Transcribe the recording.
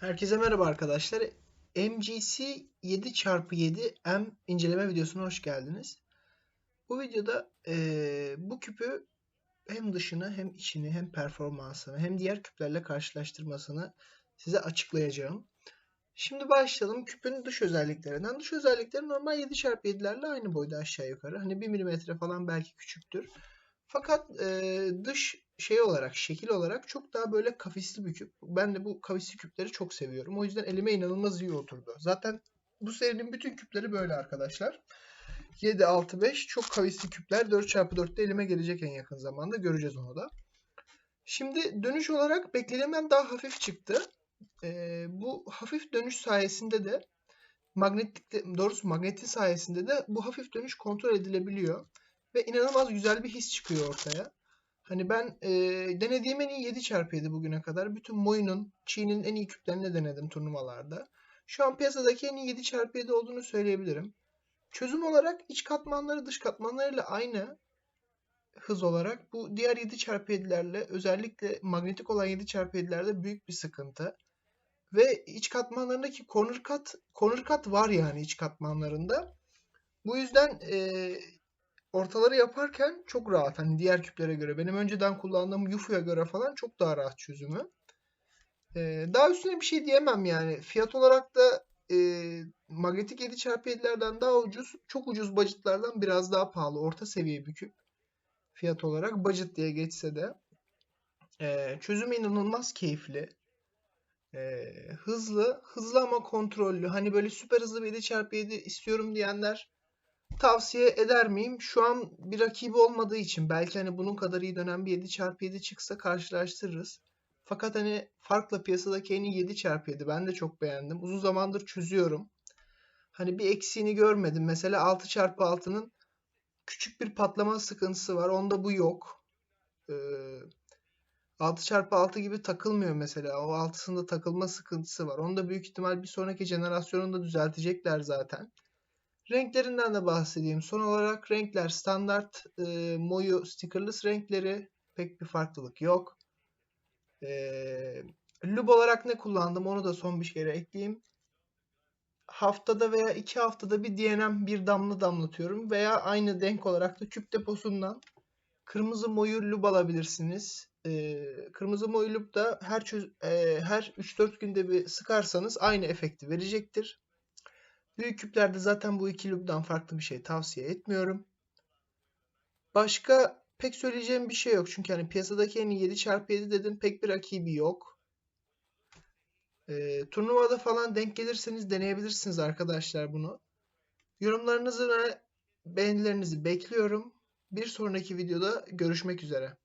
Herkese merhaba arkadaşlar. MGC 7x7 M inceleme videosuna hoş geldiniz. Bu videoda eee, bu küpü hem dışını hem içini hem performansını hem diğer küplerle karşılaştırmasını size açıklayacağım. Şimdi başlayalım küpün dış özelliklerinden. Dış özellikleri normal 7x7'lerle aynı boyda aşağı yukarı. Hani 1 mm falan belki küçüktür. Fakat eee, dış şey olarak, şekil olarak çok daha böyle kafesli bir küp. Ben de bu kafesli küpleri çok seviyorum. O yüzden elime inanılmaz iyi oturdu. Zaten bu serinin bütün küpleri böyle arkadaşlar. 7, 6, 5 çok kavesli küpler. 4x4'te elime gelecek en yakın zamanda. Göreceğiz onu da. Şimdi dönüş olarak beklediğimden daha hafif çıktı. Ee, bu hafif dönüş sayesinde de magnetik doğrusu magnetin sayesinde de bu hafif dönüş kontrol edilebiliyor. Ve inanılmaz güzel bir his çıkıyor ortaya. Hani ben e, denediğim en iyi 7 çarpı 7 bugüne kadar. Bütün Moy'un, Çiğ'nin en iyi küplerini denedim turnuvalarda. Şu an piyasadaki en iyi 7 çarpı 7 olduğunu söyleyebilirim. Çözüm olarak iç katmanları dış katmanlarıyla aynı hız olarak bu diğer 7 çarpı 7'lerle özellikle magnetik olan 7 çarpı 7'lerde büyük bir sıkıntı. Ve iç katmanlarındaki corner cut, corner cut var yani iç katmanlarında. Bu yüzden e, ortaları yaparken çok rahat. Hani diğer küplere göre. Benim önceden kullandığım Yufu'ya göre falan çok daha rahat çözümü. Ee, daha üstüne bir şey diyemem yani. Fiyat olarak da e, magnetik 7x7'lerden daha ucuz. Çok ucuz budgetlardan biraz daha pahalı. Orta seviye bir küp. Fiyat olarak budget diye geçse de. Ee, çözümü inanılmaz keyifli. Ee, hızlı. Hızlı ama kontrollü. Hani böyle süper hızlı bir 7x7 istiyorum diyenler tavsiye eder miyim? Şu an bir rakibi olmadığı için belki hani bunun kadar iyi dönen bir 7x7 çıksa karşılaştırırız. Fakat hani farkla piyasadaki en iyi 7x7 ben de çok beğendim. Uzun zamandır çözüyorum. Hani bir eksiğini görmedim. Mesela 6x6'nın küçük bir patlama sıkıntısı var. Onda bu yok. Ee, 6x6 gibi takılmıyor mesela. O 6'sında takılma sıkıntısı var. Onu da büyük ihtimal bir sonraki jenerasyonunda düzeltecekler zaten. Renklerinden de bahsedeyim. Son olarak renkler standart e, Moyu stickerless renkleri pek bir farklılık yok. E, lub olarak ne kullandım onu da son bir kere ekleyeyim. Haftada veya iki haftada bir DNM bir damla damlatıyorum veya aynı denk olarak da küp deposundan kırmızı moyu lub alabilirsiniz. E, kırmızı moyu lub da her çöz, e, her 3-4 günde bir sıkarsanız aynı efekti verecektir. Büyük küplerde zaten bu iki loop'dan farklı bir şey tavsiye etmiyorum. Başka pek söyleyeceğim bir şey yok. Çünkü hani piyasadaki en iyi 7 çarpı 7 dedim pek bir rakibi yok. Ee, turnuvada falan denk gelirseniz deneyebilirsiniz arkadaşlar bunu. Yorumlarınızı ve beğenilerinizi bekliyorum. Bir sonraki videoda görüşmek üzere.